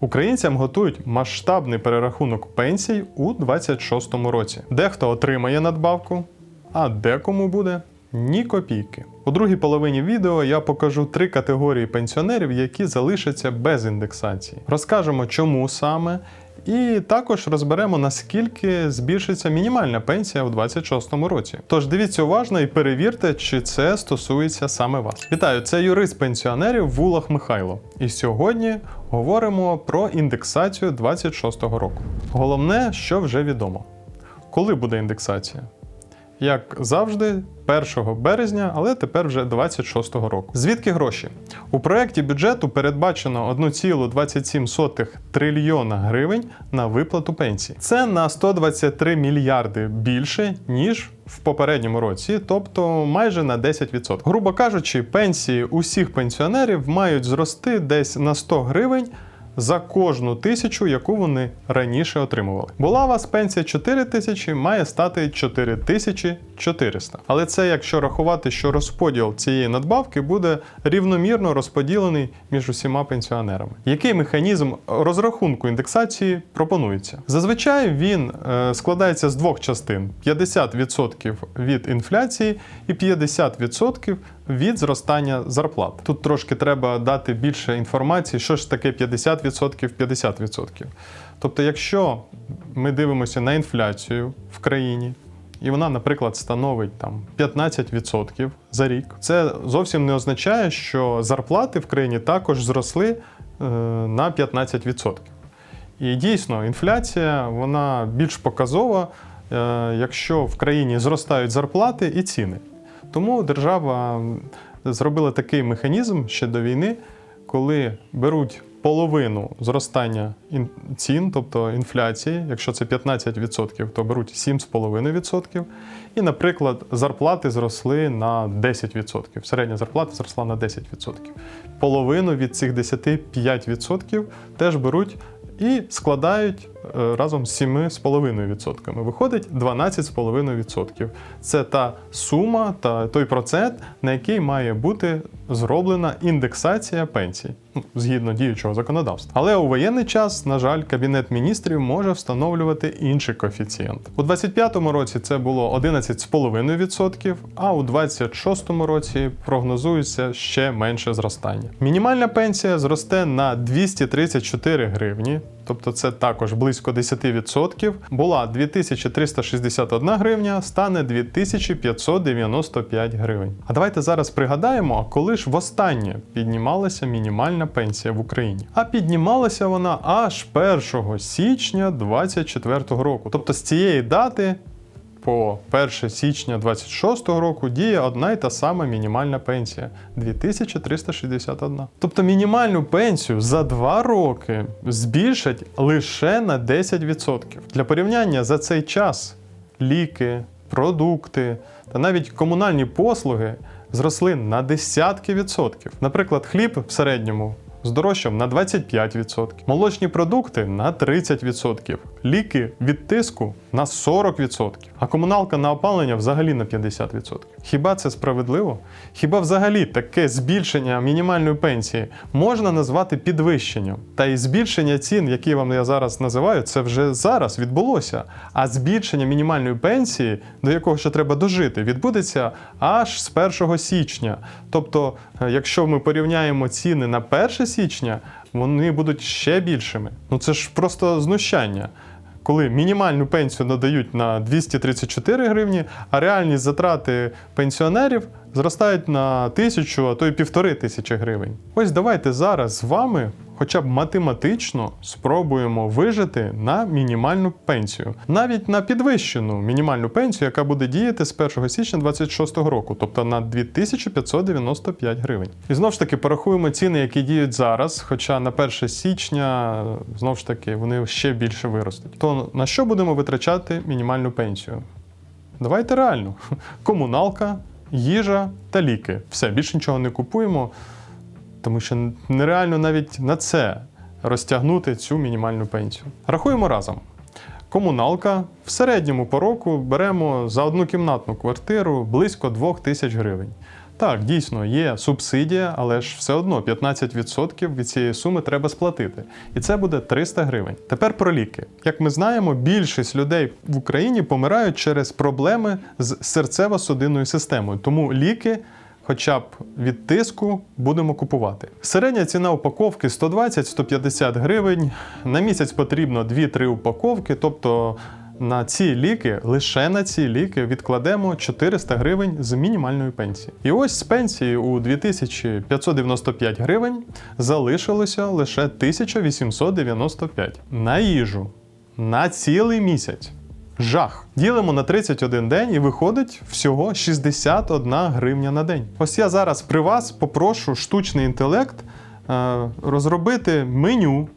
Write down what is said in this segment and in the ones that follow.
Українцям готують масштабний перерахунок пенсій у 26-му році. Дехто отримає надбавку, а декому буде ні копійки. У другій половині відео я покажу три категорії пенсіонерів, які залишаться без індексації. Розкажемо, чому саме, і також розберемо, наскільки збільшиться мінімальна пенсія у 26-му році. Тож дивіться уважно і перевірте, чи це стосується саме вас. Вітаю, це юрист пенсіонерів Вулах Михайло. І сьогодні говоримо про індексацію 26-го року. Головне, що вже відомо. Коли буде індексація? Як завжди, 1 березня, але тепер вже 26-го року. Звідки гроші? У проєкті бюджету передбачено 1,27 трильйона гривень на виплату пенсій. Це на 123 мільярди більше, ніж в попередньому році, тобто майже на 10%. Грубо кажучи, пенсії усіх пенсіонерів мають зрости десь на 100 гривень за кожну тисячу, яку вони раніше отримували. Була у вас пенсія 4 тисячі, має стати 4400. Але це якщо рахувати, що розподіл цієї надбавки буде рівномірно розподілений між усіма пенсіонерами. Який механізм розрахунку індексації пропонується? Зазвичай він е, складається з двох частин: 50% від інфляції і 50% від зростання зарплат. Тут трошки треба дати більше інформації, що ж таке 50%, 50%. Тобто, якщо ми дивимося на інфляцію в країні, і вона, наприклад, становить там 15% за рік, це зовсім не означає, що зарплати в країні також зросли е, на 15%. І дійсно, інфляція вона більш показова, е, якщо в країні зростають зарплати і ціни. Тому держава зробила такий механізм ще до війни, коли беруть половину зростання цін, тобто інфляції, якщо це 15%, то беруть 7,5%. І, наприклад, зарплати зросли на 10%. Середня зарплата зросла на 10%. Половину від цих 10 5% теж беруть і складають разом з 7,5%. Виходить 12,5%. Це та сума та той процент, на який має бути зроблена індексація пенсій ну, згідно діючого законодавства. Але у воєнний час, на жаль, Кабінет міністрів може встановлювати інший коефіцієнт. У 2025 році це було 11,5%, а у 2026 році прогнозується ще менше зростання. Мінімальна пенсія зросте на 234 гривні. Тобто це також близько 10%. Була 2361 гривня, стане 2595 гривень. А давайте зараз пригадаємо, коли ж востаннє піднімалася мінімальна пенсія в Україні. А піднімалася вона аж 1 січня 2024 року. Тобто з цієї дати по 1 січня 26 року діє одна й та сама мінімальна пенсія 2361. Тобто мінімальну пенсію за 2 роки збільшать лише на 10%. Для порівняння за цей час ліки, продукти та навіть комунальні послуги зросли на десятки відсотків. Наприклад, хліб в середньому здорожчав на 25%, молочні продукти на 30%, ліки від тиску на 40%, а комуналка на опалення взагалі на 50%. Хіба це справедливо? Хіба взагалі таке збільшення мінімальної пенсії можна назвати підвищенням? Та і збільшення цін, які вам я зараз називаю, це вже зараз відбулося. А збільшення мінімальної пенсії, до якого ще треба дожити, відбудеться аж з 1 січня. Тобто, е, якщо ми порівняємо ціни на 1 січня, вони будуть ще більшими. Ну це ж просто знущання. Коли мінімальну пенсію надають на 234 гривні, а реальні затрати пенсіонерів зростають на тисячу, а то й півтори тисячі гривень. Ось давайте зараз з вами, хоча б математично, спробуємо вижити на мінімальну пенсію, навіть на підвищену мінімальну пенсію, яка буде діяти з 1 січня 2026 року, тобто на 2595 гривень. І знову ж таки порахуємо ціни, які діють зараз, хоча на 1 січня знову ж таки вони ще більше виростуть. То на що будемо витрачати мінімальну пенсію? Давайте реально: комуналка, їжа та ліки. Все, більше нічого не купуємо, тому що нереально навіть на це розтягнути цю мінімальну пенсію. Рахуємо разом. Комуналка в середньому по року беремо за одну кімнатну квартиру близько 2 тисяч гривень. Так, дійсно, є субсидія, але ж все одно 15% від цієї суми треба сплатити. І це буде 300 гривень. Тепер про ліки. Як ми знаємо, більшість людей в Україні помирають через проблеми з серцево-судинною системою. Тому ліки. Хоча б від тиску будемо купувати. Середня ціна упаковки 120-150 гривень. На місяць потрібно 2-3 упаковки, тобто на ці ліки, лише на ці ліки відкладемо 400 гривень з мінімальної пенсії. І ось з пенсії у 2595 гривень залишилося лише 1895 на їжу на цілий місяць. Жах. Ділимо на 31 день і виходить всього 61 гривня на день. Ось я зараз при вас попрошу штучний інтелект е, розробити меню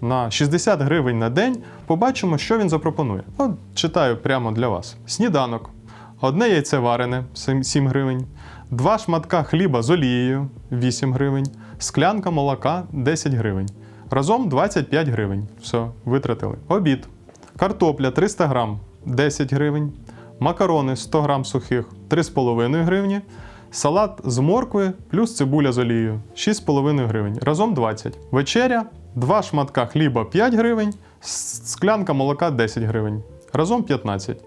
на 60 гривень на день. Побачимо, що він запропонує. От читаю прямо для вас: сніданок, одне яйце варене 7 7 гривень, два шматка хліба з олією 8 гривень, склянка молока 10 гривень. Разом 25 гривень. Все, витратили. Обід. Картопля 300 грам 10 гривень, макарони 100 грам сухих 3,5 гривні, салат з моркви плюс цибуля з олією 6,5 гривень. Разом 20. Вечеря, 2 шматка хліба 5 гривень, склянка молока 10 гривень. Разом 15.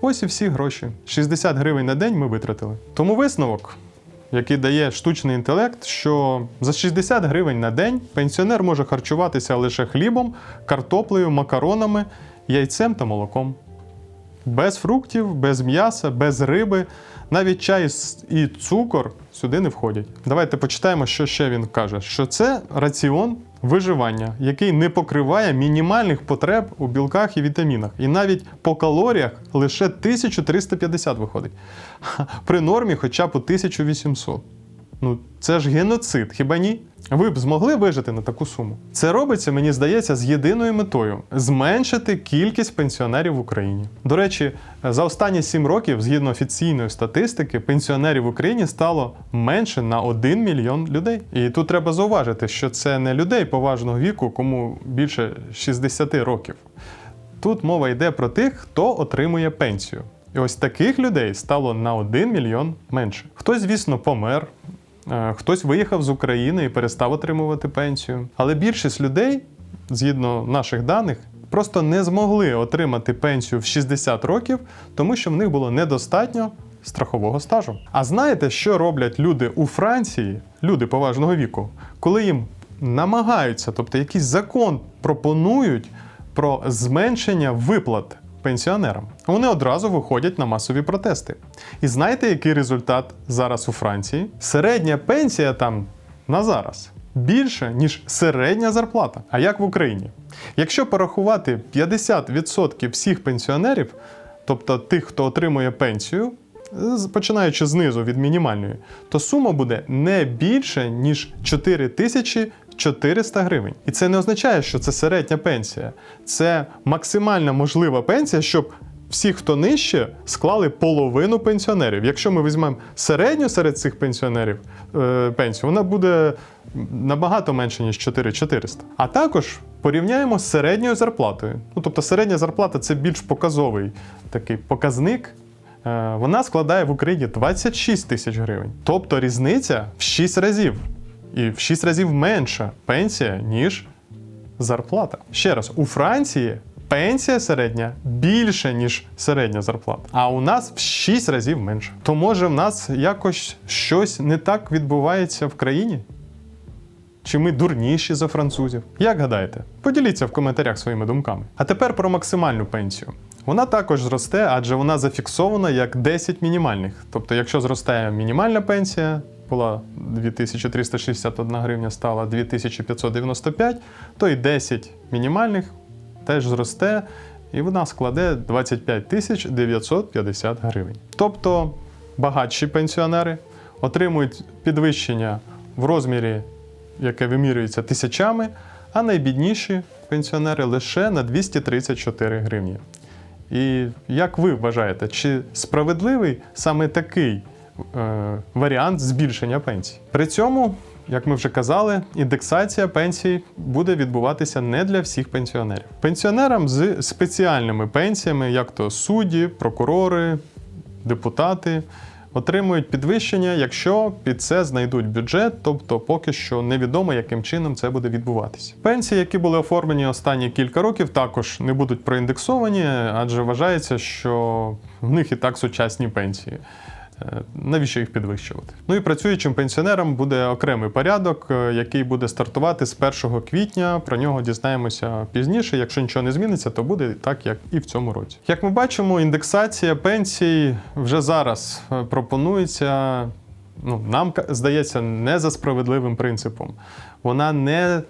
Ось і всі гроші. 60 гривень на день ми витратили. Тому висновок, який дає штучний інтелект, що за 60 гривень на день пенсіонер може харчуватися лише хлібом, картоплею, макаронами, яйцем та молоком. Без фруктів, без м'яса, без риби, навіть чай і цукор сюди не входять. Давайте почитаємо, що ще він каже: що це раціон виживання, який не покриває мінімальних потреб у білках і вітамінах. І навіть по калоріях лише 1350 виходить. При нормі хоча б у 1800. Ну, це ж геноцид, хіба ні? Ви б змогли вижити на таку суму? Це робиться, мені здається, з єдиною метою зменшити кількість пенсіонерів в Україні. До речі, за останні 7 років, згідно офіційної статистики, пенсіонерів в Україні стало менше на 1 мільйон людей. І тут треба зауважити, що це не людей поважного віку, кому більше 60 років. Тут мова йде про тих, хто отримує пенсію. І ось таких людей стало на 1 мільйон менше. Хтось, звісно, помер, хтось виїхав з України і перестав отримувати пенсію. Але більшість людей, згідно наших даних, просто не змогли отримати пенсію в 60 років, тому що в них було недостатньо страхового стажу. А знаєте, що роблять люди у Франції, люди поважного віку, коли їм намагаються, тобто якийсь закон пропонують про зменшення виплат пенсіонерам. Вони одразу виходять на масові протести. І знаєте, який результат зараз у Франції? Середня пенсія там на зараз більше, ніж середня зарплата. А як в Україні? Якщо порахувати 50% всіх пенсіонерів, тобто тих, хто отримує пенсію, починаючи знизу від мінімальної, то сума буде не більше, ніж 4400 гривень. І це не означає, що це середня пенсія. Це максимальна можлива пенсія, щоб всі, хто нижче, склали половину пенсіонерів. Якщо ми візьмемо середню серед цих пенсіонерів е, пенсію, вона буде набагато менше, ніж 4400. А також порівняємо з середньою зарплатою. Ну, тобто середня зарплата це більш показовий такий показник. Е, Вона складає в Україні 26 тисяч гривень. Тобто різниця в 6 разів. І в 6 разів менша пенсія, ніж зарплата. Ще раз, у Франції пенсія середня більше, ніж середня зарплата. А у нас в 6 разів менше. То може в нас якось щось не так відбувається в країні? Чи ми дурніші за французів? Як гадаєте? Поділіться в коментарях своїми думками. А тепер про максимальну пенсію. Вона також зросте, адже вона зафіксована як 10 мінімальних. Тобто, якщо зростає мінімальна пенсія, була 2361 гривня, стала 2595, то і 10 мінімальних теж зросте, і вона складе 25 950 гривень. Тобто багатші пенсіонери отримують підвищення в розмірі яке вимірюється тисячами, а найбідніші пенсіонери лише на 234 гривні. І як ви вважаєте, чи справедливий саме такий варіант збільшення пенсій? При цьому, як ми вже казали, індексація пенсій буде відбуватися не для всіх пенсіонерів. Пенсіонерам з спеціальними пенсіями, як то судді, прокурори, депутати, отримують підвищення, якщо під це знайдуть бюджет, тобто поки що невідомо, яким чином це буде відбуватися. Пенсії, які були оформлені останні кілька років, також не будуть проіндексовані, адже вважається, що в них і так сучасні пенсії. Е, Навіщо їх підвищувати? Ну і працюючим пенсіонерам буде окремий порядок, е, який буде стартувати з 1 квітня. Про нього дізнаємося пізніше. Якщо нічого не зміниться, то буде так, як і в цьому році. Як ми бачимо, індексація пенсій вже зараз е, пропонується. Ну, нам здається, не за справедливим принципом. Вона не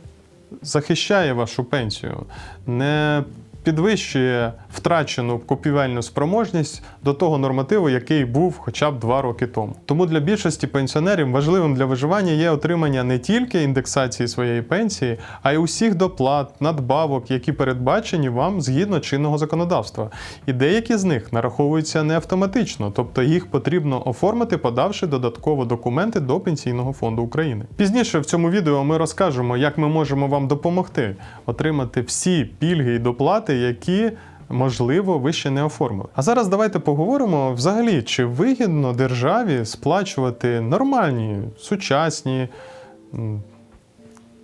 захищає вашу пенсію, не підвищує втрачену купівельну спроможність до того нормативу, який був хоча б два роки тому. Тому для більшості пенсіонерів важливим для виживання є отримання не тільки індексації своєї пенсії, а й усіх доплат, надбавок, які передбачені вам згідно чинного законодавства. І деякі з них нараховуються не автоматично, тобто їх потрібно оформити, подавши додатково документи до Пенсійного фонду України. Пізніше в цьому відео ми розкажемо, як ми можемо вам допомогти отримати всі пільги і доплати, які можливо ви ще не оформили. А зараз давайте поговоримо взагалі, чи вигідно державі сплачувати нормальні, сучасні.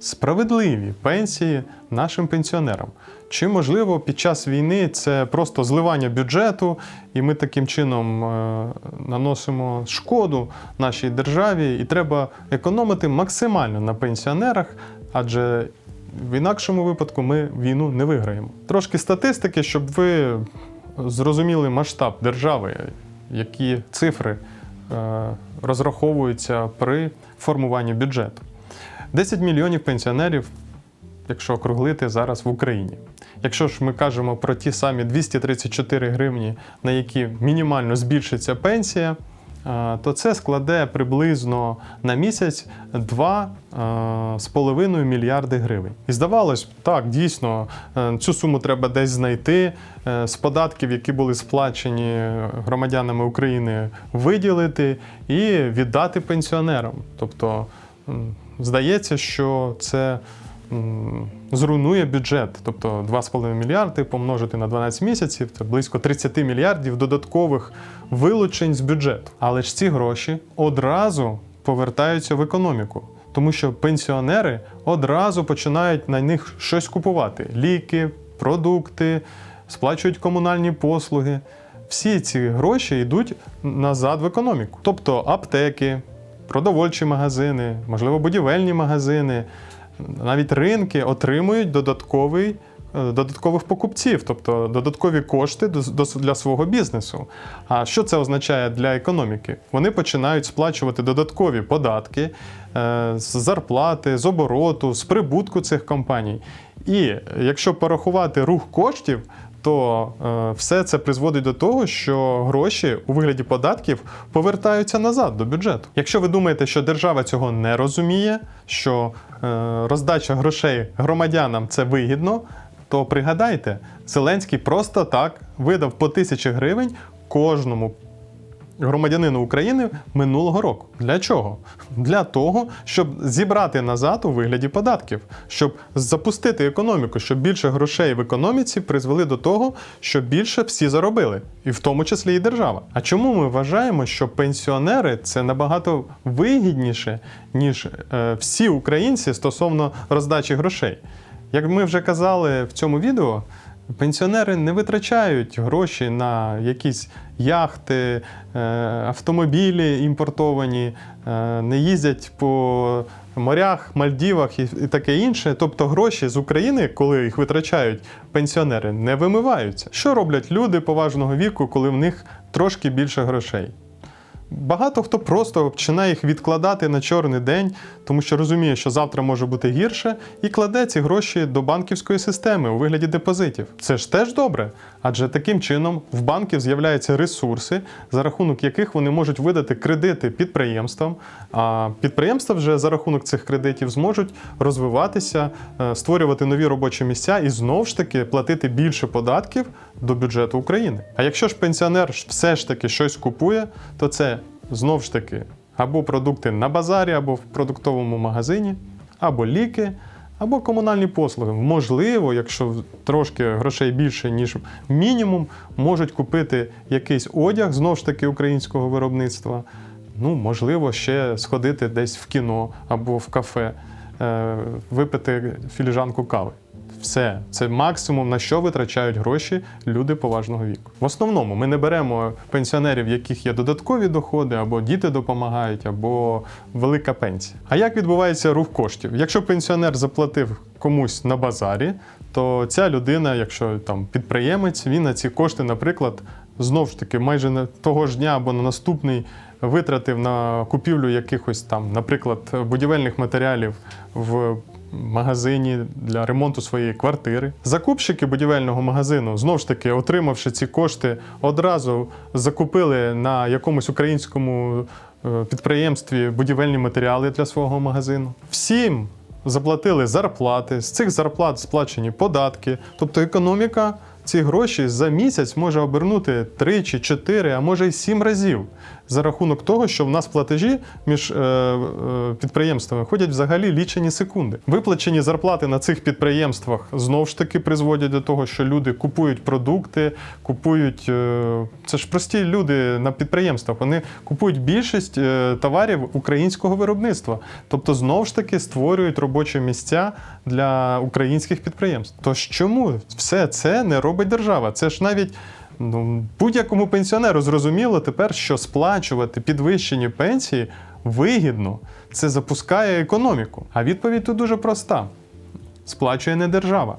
Справедливі пенсії нашим пенсіонерам. Чи можливо під час війни це просто зливання бюджету, і ми таким чином е, наносимо шкоду нашій державі, і треба економити максимально на пенсіонерах, адже в інакшому випадку ми війну не виграємо. Трошки статистики, щоб ви зрозуміли масштаб держави, які цифри е, розраховуються при формуванні бюджету. 10 мільйонів пенсіонерів, якщо округлити зараз в Україні. Якщо ж ми кажемо про ті самі 234 гривні, на які мінімально збільшиться пенсія, то це складе приблизно на місяць 2,5 мільярди гривень. І здавалось, так, дійсно, е, цю суму треба десь знайти, е, з податків, які були сплачені громадянами України, виділити і віддати пенсіонерам. Тобто здається, що це зруйнує бюджет. Тобто 2,5 мільярди помножити на 12 місяців це близько 30 мільярдів додаткових вилучень з бюджету. Але ж ці гроші одразу повертаються в економіку. Тому що пенсіонери одразу починають на них щось купувати: ліки, продукти, сплачують комунальні послуги. Всі ці гроші йдуть назад в економіку. Тобто аптеки, продовольчі магазини, можливо, будівельні магазини, навіть ринки отримують додатковий, е, додаткових покупців, тобто додаткові кошти для свого бізнесу. А що це означає для економіки? Вони починають сплачувати додаткові податки е, з зарплати, з обороту, з прибутку цих компаній. І якщо порахувати рух коштів, то е, все це призводить до того, що гроші у вигляді податків повертаються назад до бюджету. Якщо ви думаєте, що держава цього не розуміє, що е, роздача грошей громадянам це вигідно, то пригадайте, Зеленський просто так видав по тисячі гривень кожному громадянину України минулого року. Для чого? Для того, щоб зібрати назад у вигляді податків, щоб запустити економіку, щоб більше грошей в економіці призвели до того, що більше всі заробили, і в тому числі і держава. А чому ми вважаємо, що пенсіонери це набагато вигідніше, ніж е, всі українці стосовно роздачі грошей? Як ми вже казали в цьому відео, Пенсіонери не витрачають гроші на якісь яхти, е, автомобілі імпортовані, е, не їздять по морях, Мальдівах і, і таке інше. Тобто гроші з України, коли їх витрачають пенсіонери, не вимиваються. Що роблять люди поважного віку, коли в них трошки більше грошей? Багато хто просто починає їх відкладати на чорний день, тому що розуміє, що завтра може бути гірше, і кладе ці гроші до банківської системи у вигляді депозитів. Це ж теж добре, адже таким чином в банків з'являються ресурси, за рахунок яких вони можуть видати кредити підприємствам. А підприємства вже за рахунок цих кредитів зможуть розвиватися, е, створювати нові робочі місця і знову ж таки платити більше податків до бюджету України. А якщо ж пенсіонер все ж таки щось купує, то це знову ж таки або продукти на базарі, або в продуктовому магазині, або ліки, або комунальні послуги. Можливо, якщо трошки грошей більше, ніж мінімум, можуть купити якийсь одяг знову ж таки українського виробництва. Ну, можливо, ще сходити десь в кіно або в кафе, е, випити філіжанку кави. Все, це максимум, на що витрачають гроші люди поважного віку. В основному ми не беремо пенсіонерів, в яких є додаткові доходи, або діти допомагають, або велика пенсія. А як відбувається рух коштів? Якщо пенсіонер заплатив комусь на базарі, то ця людина, якщо там підприємець, він на ці кошти, наприклад, знову ж таки, майже на того ж дня або на наступний витратив на купівлю якихось там, наприклад, будівельних матеріалів в магазині для ремонту своєї квартири. Закупщики будівельного магазину, знову ж таки, отримавши ці кошти, одразу закупили на якомусь українському е, підприємстві будівельні матеріали для свого магазину. Всім заплатили зарплати, з цих зарплат сплачені податки. Тобто економіка ці гроші за місяць може обернути 3 чи 4, а може й 7 разів за рахунок того, що в нас платежі між е, е, підприємствами ходять взагалі лічені секунди. Виплачені зарплати на цих підприємствах знову ж таки призводять до того, що люди купують продукти, купують. Е, це ж прості люди на підприємствах. Вони купують більшість е, товарів українського виробництва. Тобто, знову ж таки створюють робочі місця для українських підприємств. Тож чому все це не робить держава? Це ж навіть. Ну, будь-якому пенсіонеру зрозуміло тепер, що сплачувати підвищені пенсії вигідно. Це запускає економіку. А відповідь тут дуже проста: сплачує не держава.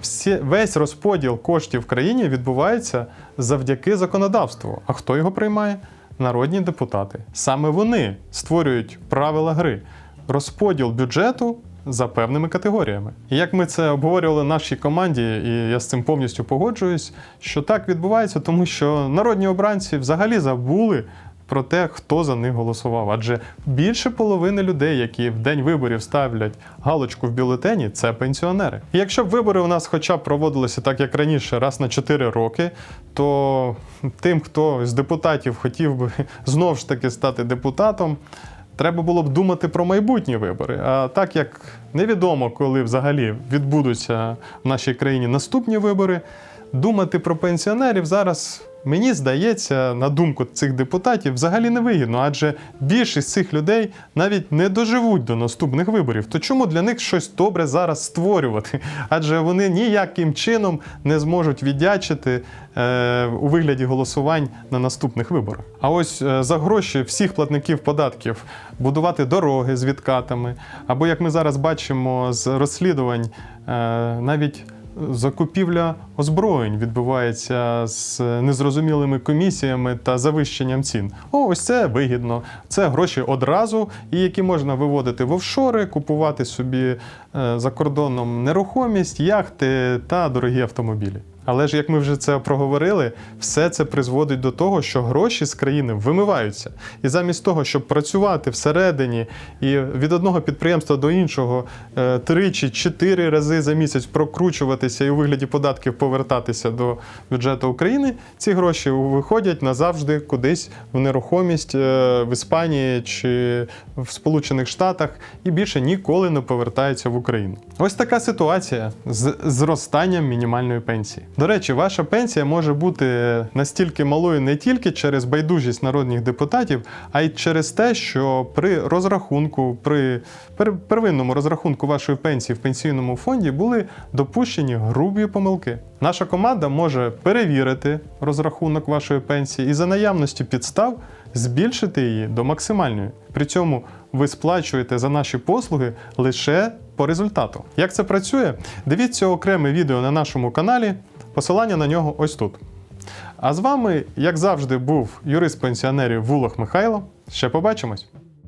Всі, весь розподіл коштів в країні відбувається завдяки законодавству. А хто його приймає? Народні депутати. Саме вони створюють правила гри. Розподіл бюджету за певними категоріями. І як ми це обговорювали в нашій команді, і я з цим повністю погоджуюсь, що так відбувається, тому що народні обранці взагалі забули. Про те, хто за них голосував, адже більше половини людей, які в день виборів ставлять галочку в бюлетені, це пенсіонери. І якщо б вибори у нас хоча б проводилися так, як раніше, раз на 4 роки, то тим, хто з депутатів хотів би знову ж таки стати депутатом, Треба було б думати про майбутні вибори. А так як невідомо, коли взагалі відбудуться в нашій країні наступні вибори, думати про пенсіонерів зараз. Мені здається, на думку цих депутатів, взагалі невигідно, адже більшість цих людей навіть не доживуть до наступних виборів. То чому для них щось добре зараз створювати? Адже вони ніяким чином не зможуть віддячити е, у вигляді голосувань на наступних виборах. А ось е, за гроші всіх платників податків будувати дороги з відкатами, або як ми зараз бачимо з розслідувань, е, навіть закупівля озброєнь відбувається з незрозумілими комісіями та завищенням цін. О, ось це вигідно. Це гроші одразу, і які можна виводити в офшори, купувати собі е, за кордоном нерухомість, яхти та дорогі автомобілі. Але ж як ми вже це проговорили, все це призводить до того, що гроші з країни вимиваються. І замість того, щоб працювати всередині і від одного підприємства до іншого е, три чи чотири рази за місяць прокручуватися і у вигляді податків повертатися до бюджету України, ці гроші виходять назавжди кудись в нерухомість е, в Іспанії чи в Сполучених Штатах і більше ніколи не повертаються в Україну. Ось така ситуація з зростанням мінімальної пенсії. До речі, ваша пенсія може бути настільки малою не тільки через байдужість народних депутатів, а й через те, що при розрахунку, при первинному розрахунку вашої пенсії в пенсійному фонді були допущені грубі помилки. Наша команда може перевірити розрахунок вашої пенсії і за наявності підстав збільшити її до максимальної. При цьому ви сплачуєте за наші послуги лише по результату. Як це працює? Дивіться окреме відео на нашому каналі. Посилання на нього ось тут. А з вами, як завжди, був юрист пенсіонерів Вулах Михайло. Ще побачимось!